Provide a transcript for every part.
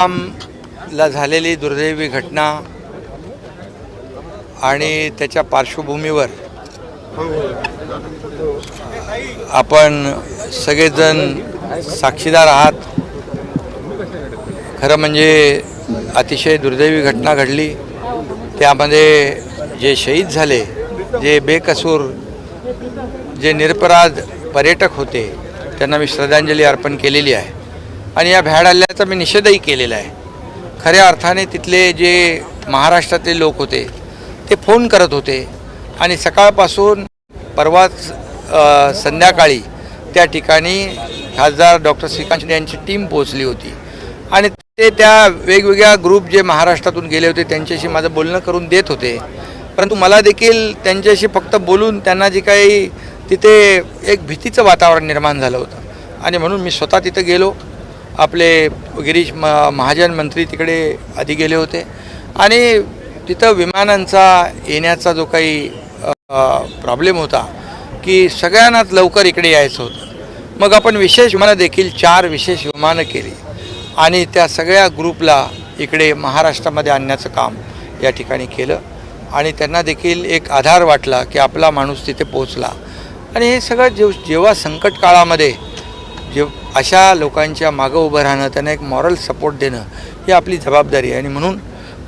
ला झालेली दुर्दैवी घटना आणि त्याच्या पार्श्वभूमीवर आपण सगळेजण साक्षीदार आहात. खरं म्हणजे अतिशय दुर्दैवी घटना घडली. त्यामध्ये जे शहीद झाले जे बेकसूर जे निरपराध पर्यटक होते त्यांना मी श्रद्धांजली अर्पण केलेली आहे. आणि या भ्याड हल्ल्याचा मी निषेधही केलेला आहे. खऱ्या अर्थाने तिथले जे महाराष्ट्रातले लोक होते ते फोन करत होते आणि सकाळपासून परवाच संध्याकाळी त्या ठिकाणी खासदार डॉक्टर श्रीकांत शिंदे यांची टीम पोहोचली होती. आणि ते त्या वेगवेगळ्या ग्रुप जे महाराष्ट्रातून गेले होते त्यांच्याशी माझं बोलणं करून देत होते. परंतु मला देखील त्यांच्याशी फक्त बोलून त्यांना जे काही तिथे एक भीतीचं वातावरण निर्माण झालं होतं. आणि म्हणून मी स्वतः तिथं गेलो. आपले गिरीश म महाजन मंत्री तिकडे आधी गेले होते. आणि तिथं विमानांचा येण्याचा जो काही प्रॉब्लेम होता की सगळ्यांनाच लवकर इकडे यायचं होतं. मग आपण विशेष विमानं देखील चार विशेष विमानं केली. आणि त्या सगळ्या ग्रुपला इकडे महाराष्ट्रामध्ये आणण्याचं काम या ठिकाणी केलं. आणि त्यांना देखील एक आधार वाटला की आपला माणूस तिथे पोचला आणि हे सगळं जेव जेव्हा संकट काळामध्ये जे अशा लोकांच्या मागं उभं राहणं त्यांना एक मॉरल सपोर्ट देणं ही आपली जबाबदारी आहे. आणि म्हणून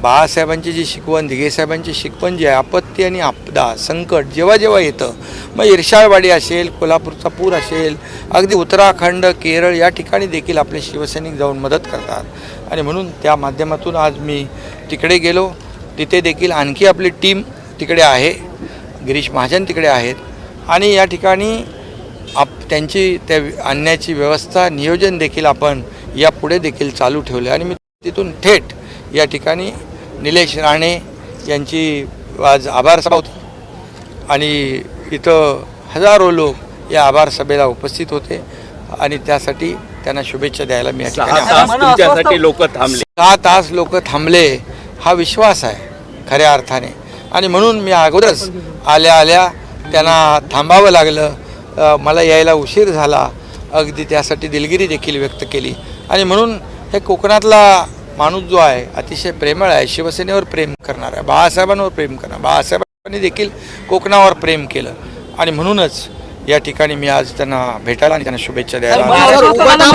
बाळासाहेबांची जी शिकवण दिघेसाहेबांची शिकवण जी आहे आपत्ती आणि आपदा संकट जेव्हा जेव्हा येतं मग इर्शाळवाडी असेल कोल्हापूरचा पूर असेल अगदी उत्तराखंड केरळ या ठिकाणी देखील आपले शिवसैनिक जाऊन मदत करतात. आणि म्हणून त्या माध्यमातून आज मी तिकडे गेलो. तिथे देखील आणखी आपली टीम तिकडे आहे. गिरीश महाजन तिकडे आहेत. आणि या ठिकाणी आप त्यांची त्या आणण्याची व्यवस्था नियोजन देखील आपण यापुढे देखील चालू ठेवले आणि मी तिथून थेट या ठिकाणी निलेश राणे यांची आज आभार सभा होती आणि इथं हजारो लोक या आभार सभेला उपस्थित होते. आणि त्यासाठी त्यांना शुभेच्छा द्यायला मी या ठिकाणी तुमच्यासाठी लोक थांबले. सहा तास लोक थांबले हा विश्वास आहे खऱ्या अर्थाने. आणि म्हणून मी अगोदरच आल्या आल्या त्यांना थांबावं लागलं. मला यायला उशीर झाला. अगदी त्यासाठी दिलगिरी देखील व्यक्त केली. आणि म्हणून हे कोकणातला माणूस जो आहे अतिशय प्रेमळ आहे शिवसेनेवर प्रेम करणार आहे बाळासाहेबांवर प्रेम करणार बाळासाहेबांनी देखील कोकणावर प्रेम केलं. आणि म्हणूनच या ठिकाणी मी आज त्यांना भेटायला आणि त्यांना शुभेच्छा द्यायला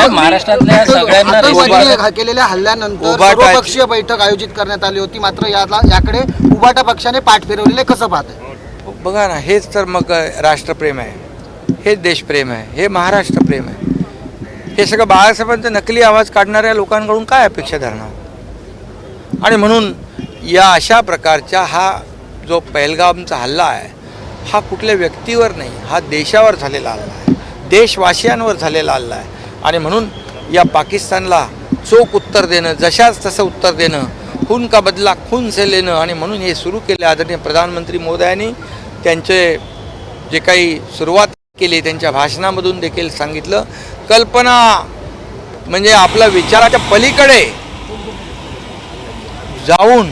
महाराष्ट्रातल्या सगळ्यांना केलेल्या हल्ल्यानंतर सर्वपक्षीय बैठक आयोजित करण्यात आली होती. मात्र याला याकडे उबाटा पक्षाने पाठ फिरवलेले कसं पाहत बघा ना हेच तर मग राष्ट्रप्रेम आहे. हेच देशप्रेम आहे हे महाराष्ट्र प्रेम आहे. हे सगळं बाळासाहेबांचा नकली आवाज काढणाऱ्या लोकांकडून काय अपेक्षा धरणार? आणि म्हणून या अशा प्रकारच्या हा जो पहलगामचा हल्ला आहे हा कुठल्या व्यक्तीवर नाही हा देशावर झालेला हल्ला आहे. देशवासियांवर झालेला हल्ला आहे. आणि म्हणून या पाकिस्तानला चोख उत्तर देणं जशाच तसं उत्तर देणं खून का बदला खून से लेणं आणि म्हणून हे सुरू केले आदरणीय प्रधानमंत्री मोदयांनी. त्यांचे जे काही सुरुवात केले त्यांच्या भाषणामधून देखील सांगितलं. कल्पना म्हणजे आपल्या विचाराच्या पलीकडे जाऊन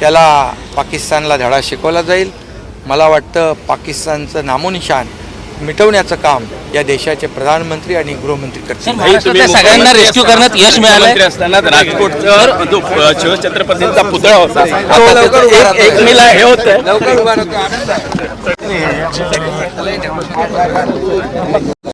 त्याला पाकिस्तानला धडा शिकवला जाईल. मला वाटतं पाकिस्तानचं नामोनिशान मिटवण्याचं काम या देशाचे प्रधानमंत्री आणि गृहमंत्री करतील. सगळ्यांना रेस्क्यू करण्यात यश असताना राजकोटचा जो अ, शिवछत्रपतींचा पुतळा होता उभा एक- मिला हे होतं लवकर उभा राहतो.